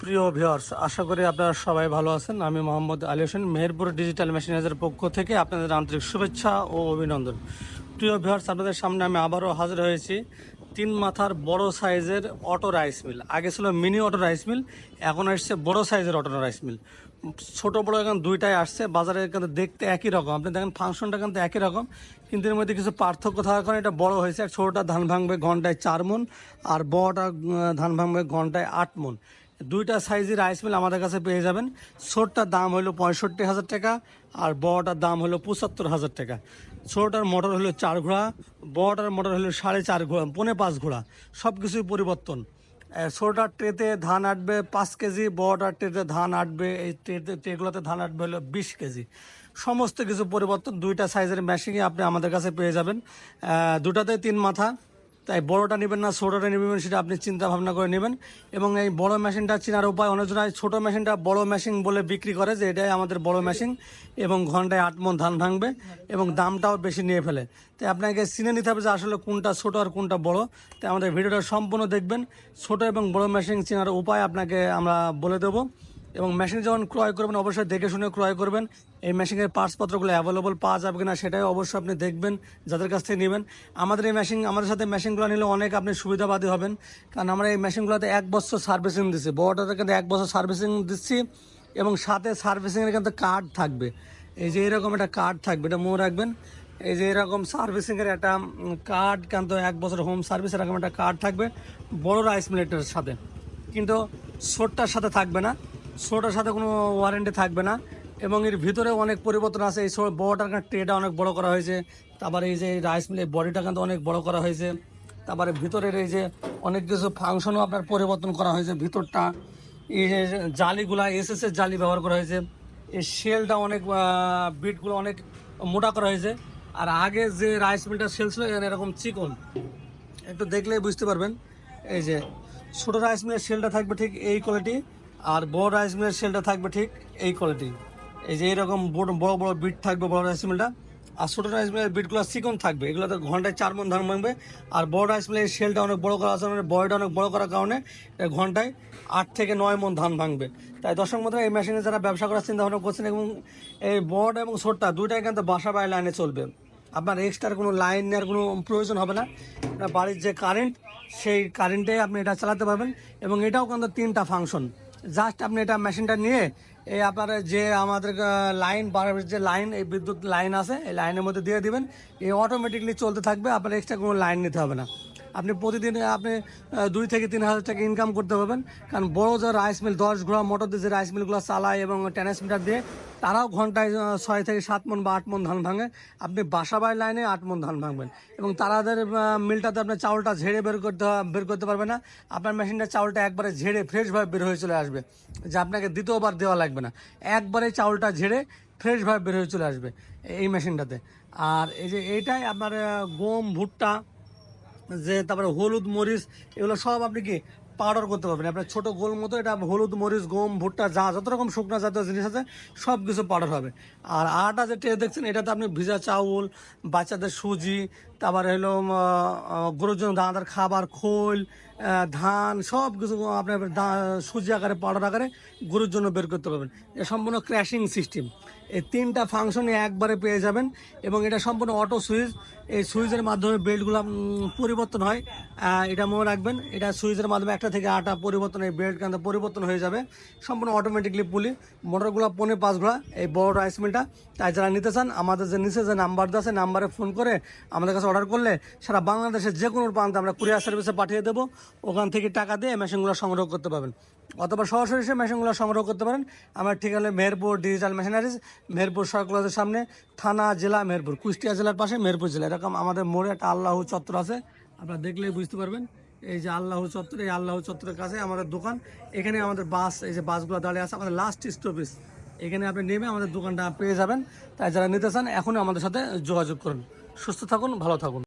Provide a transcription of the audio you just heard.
প্রিয় ভিউয়ার্স আশা করি আপনারা সবাই ভালো আছেন। আমি মোহাম্মদ আলী হোসেন, মেহেরপুর ডিজিটাল মেশিনাইজের পক্ষ থেকে আপনাদের আন্তরিক শুভেচ্ছা ও অভিনন্দন। প্রিয় ভিউয়ার্স আপনাদের সামনে আমি আবারও হাজির হয়েছি তিন মাথার বড় সাইজের অটো রাইস মিল। আগে ছিল মিনি অটো রাইস মিল, এখন আসছে বড় সাইজের অটো রাইস মিল। ছোট বড় এখন দুইটাই আসছে, বাজারে কিন্তু দেখতে একই রকম। আপনি দেখেন ফাংশনটা কিন্তু একই রকম, কিন্তু এর মধ্যে কিছু পার্থক্য থাকার কারণে এটা বড় হয়েছে। আর ছোটোটা ধান ভাঙবে ঘন্টায় চার মন আর বড়টা ধান ভাঙবে ঘন্টায় আট মন দুইটা সাইজের রাইস মিল আমাদের কাছে পেয়ে যাবেন। ছোটটার দাম হলো পঁয়ষট্টি হাজার টাকা আর বড়টার দাম হলো পঁচাত্তর হাজার টাকা। ছোটটার মোটর হলো চার ঘোড়া বড়টার মোটর হলো সাড়ে চার ঘোড়া পৌনে পাঁচ ঘোড়া সব কিছুই পরিবর্তন। আহ, ছোটটার ট্রেতে ধান আটবে পাঁচ কেজি বড়টার ট্রেতে ধান আটবে এই ট্রেতে ট্রেগুলোতে ধান আটবে হলো বিশ কেজি। সমস্ত কিছু পরিবর্তন দুইটা সাইজের মেশিনই আপনি আমাদের কাছে পেয়ে যাবেন। দুটাতে তিন মাথা তাই বড়টা নেবেন না, ছোটোটা নেবেন সেটা আপনি চিন্তা ভাবনা করে নেবেন। এবং এই বড় মেশিনটা চেনার উপায় অনেকজনায় ছোটো মেশিনটা বড় মেশিন বলে বিক্রি করে যে এটাই আমাদের বড় মেশিন এবং ঘন্টায় আট মন ধান ভাঙবে এবং দামটাও বেশি নিয়ে ফেলে। তাই আপনাকে চিনে নিতে হবে যে আসলে কোনটা ছোটো আর কোনটা বড়। তাই আমাদের ভিডিওটা সম্পূর্ণ দেখবেন। ছোটো এবং বড় মেশিন চেনার উপায় আপনাকে আমরা বলে দেবো। এবং মেশিন যখন ক্রয় করবেন, অবশ্যই দেখে শুনে ক্রয় করবেন। এই মেশিনের পার্টসপত্রগুলো অ্যাভেলেবল পাওয়া যাবে কিনা সেটাই অবশ্যই আপনি দেখবেন, যাদের কাছ থেকে নেবেন। আমাদের এই মেশিন আমাদের সাথে মেশিনগুলো নিলে অনেক আপনি সুবিধাবাদী হবেন। কারণ আমরা এই মেশিনগুলোতে এক বছর সার্ভিসিং দিচ্ছি বড়টাতে কিন্তু এক বছর সার্ভিসিং দিচ্ছি এবং সাথে সার্ভিসিংয়ের কিন্তু কার্ড থাকবে। এই যে এরকম একটা কার্ড থাকবে, এটা মনে রাখবেন। এই যে এরকম সার্ভিসিংয়ের একটা কার্ড কিন্তু এক বছর হোম সার্ভিস এরকম একটা কার্ড থাকবে। বড় রাইস মিলেটের সাথে। কিন্তু ছোটটার সাথে থাকবে না। ছোটোর সাথে কোনো ওয়ারেন্টি থাকবে না। এবং এর ভিতরে অনেক পরিবর্তন আছে। এই বড়টার ট্রেটা অনেক বড় করা হয়েছে। তারপরে এই যে রাইস মিলের বডিটা কিন্তু অনেক বড় করা হয়েছে। তারপরে ভিতরের এই যে অনেক কিছু ফাংশনও আপনার পরিবর্তন করা হয়েছে ভিতরটা। এই যে জালিগুলা এর জালি ব্যবহার করা হয়েছে। এই শেলটা অনেক বিটগুলো অনেক মোটা করা হয়েছে। আর আগে যে রাইস মিলটা সেল ছিল এরকম চিকন। একটু দেখলেই বুঝতে পারবেন। এই যে ছোটো রাইস মিলের সেলটা থাকবে ঠিক এই কোয়ালিটি আর বড় রাইস মিলের সেলটা থাকবে ঠিক এই কোয়ালিটি এই যে এরকম বড় বড় বড় বিট থাকবে, বড় রাইস মিলটা আর ছোটো রাইস মিলের বিটগুলো চিকন থাকবে। এগুলো তো ঘন্টায় চার মন ধান ভাঙবে। আর বড় রাইস মিলের সেলটা অনেক বড় করা আছে বয়টা অনেক বড় করার কারণে ঘন্টায় আট থেকে নয় মন ধান ভাঙবে। তাই দর্শক মধ্যে এই মেশিনে যারা ব্যবসা করার চিন্তা ভাবনা করছেন এবং এই বড় এবং ছোটটা দুইটাই কিন্তু বাসা বাড়ি লাইনে চলবে। আপনার এক্সট্রা কোনো লাইন নেওয়ার কোনো প্রয়োজন হবে না। বাড়ির যে কারেন্ট সেই কারেন্টে আপনি এটা চালাতে পারবেন এবং এটাও কিন্তু তিনটা ফাংশন জাস্ট আপনি এটা মেশিনটা নিয়ে এই আপনার যে আমাদের লাইন বাড়ির যে লাইন এই বিদ্যুৎ লাইন আছে, এই লাইনের মধ্যে দিয়ে দিবেন। এই অটোমেটিকলি চলতে থাকবে, আপনার এক্সট্রা কোনো লাইন নিতে হবে না। আপনি প্রতিদিন আপনি দুই থেকে তিন হাজার টাকা ইনকাম করতে পারবেন। কারণ বড় যে রাইস মিল দশ ঘোড়া মোটর দিয়ে যে রাইস মিলগুলো চালায় এবং ট্রান্সমিটার দিয়ে, তারাও ঘন্টায় ছয় থেকে সাত মন বা আট মন ধান ভাঙে। আপনি বাসা বাড়ির লাইনে আট মন ধান ভাঙবেন। এবং তারাদের মিলটাতে আপনার চাউলটা ঝেড়ে বের করতে বের করতে পারবে না। আপনার মেশিনটা চাউলটা একবারে ঝেড়ে ফ্রেশভাবে বের হয়ে চলে আসবে। যে আপনাকে দ্বিতীয়বার দেওয়া লাগবে না। একবারে চাউলটা ঝেড়ে ফ্রেশভাবে বের হয়ে চলে আসবে এই মেশিনটাতে আর এই যে এইটাই আপনার গম, ভুট্টা যে তারপরে হলুদ মরিচ এগুলো সব আপনি কি পাউডার করতে পারবেন। আপনার ছোট গোল মতো, এটা হলুদ, মরিচ, গম, ভুট্টা, যা যত রকম শুকনো জাতীয় জিনিস আছে সব কিছু পাউডার হবে। আর আটা যে ট্রে দেখছেন, এটাতে আপনি ভিজা চাউল, বাচ্চাদের সুজি, তারপরে হলো গরুর জন্য দানাদার খাবার, খোল ধান সব কিছু আপনার সুজি আকারে পাউডার আকারে গরুর জন্য বের করতে পারবেন। এটা সম্পূর্ণ ক্র্যাশিং সিস্টেম এই তিনটা ফাংশনে একবারে পেয়ে যাবেন এবং এটা সম্পূর্ণ অটো সুইচ এই সুইচের মাধ্যমে বেল্টগুলো পরিবর্তন হয়। এটা মনে রাখবেন, এটা সুইচের মাধ্যমে একটা থেকে আটা পরিবর্তন এই বেল্ট কিন্তু পরিবর্তন হয়ে যাবে। সম্পূর্ণ অটোমেটিকলি পুলি। মোটরগুলো পনে পাঁচ ঘোড়া, এই বড় রাইস মিলটা তাই যারা নিতে চান, আমাদের যে নিচে যে নাম্বার দেওয়া আছে নাম্বারে ফোন করে আমাদের কাছে অর্ডার করলে সারা বাংলাদেশের যে কোনো প্রান্তে আমরা কুরিয়ার সার্ভিসে পাঠিয়ে দেবো। ওখান থেকে টাকা দিয়ে মেশিনগুলো সংগ্রহ করতে পারবেন। অথবা সরাসরি এসে মেশিনগুলো সংগ্রহ করতে পারেন। আমার ঠিকানা মেহেরপুর ডিজিটাল মেশিনারিজ মেহেরপুর সরকুলাদের সামনে, থানা জেলা মেহেরপুর, কুষ্টিয়া জেলার পাশে মেহেরপুর জেলা। এরকম আমাদের মোড়ে একটা আল্লাহ চত্বর আছে, আপনারা দেখলেই বুঝতে পারবেন। এই যে আল্লাহ চত্বর, এই আল্লাহ চত্বরের কাছে আমাদের দোকান। এখানে আমাদের বাস, এই যে বাসগুলো দাঁড়িয়ে আছে, আমাদের লাস্ট স্টপেজ এখানে আপনি নেমে আমাদের দোকানটা পেয়ে যাবেন। তাই যারা নিতে চান, এখনই আমাদের সাথে যোগাযোগ করুন। সুস্থ থাকুন, ভালো থাকুন।